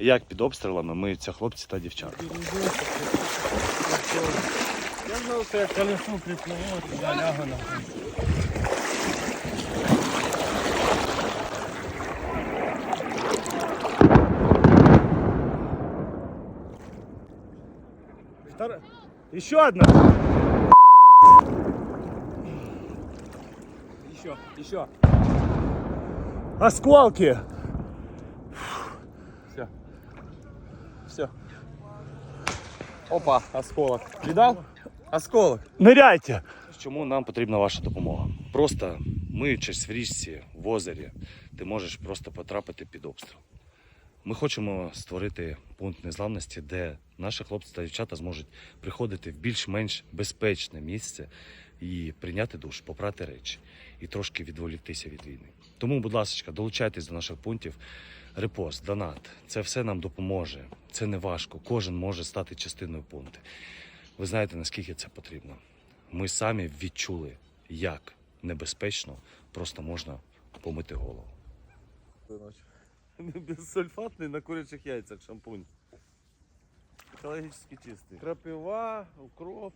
як під обстрілами миються хлопці та дівчата. Я знав, що я то я лягу на Втор- Еще одна. Еще, еще. Осколки. Все. Опа, осколок. Видал? Осколок. Ниряйте! Чому нам потрібна ваша допомога? Просто миючись в річці, в озері, ти можеш просто потрапити під обстріл. Ми хочемо створити пункт незламності, де наші хлопці та дівчата зможуть приходити в більш-менш безпечне місце і прийняти душ, попрати речі і трошки відволіктися від війни. Тому, будь ласка, долучайтесь до наших пунктів. Репост, донат. Це все нам допоможе. Це не важко. Кожен може стати частиною пункту. Ви знаєте, наскільки це потрібно. Ми самі відчули, як небезпечно просто можна помити голову. Безсульфатний на курячих яйцях шампунь. Екологічно чистий. Крапива, укроп.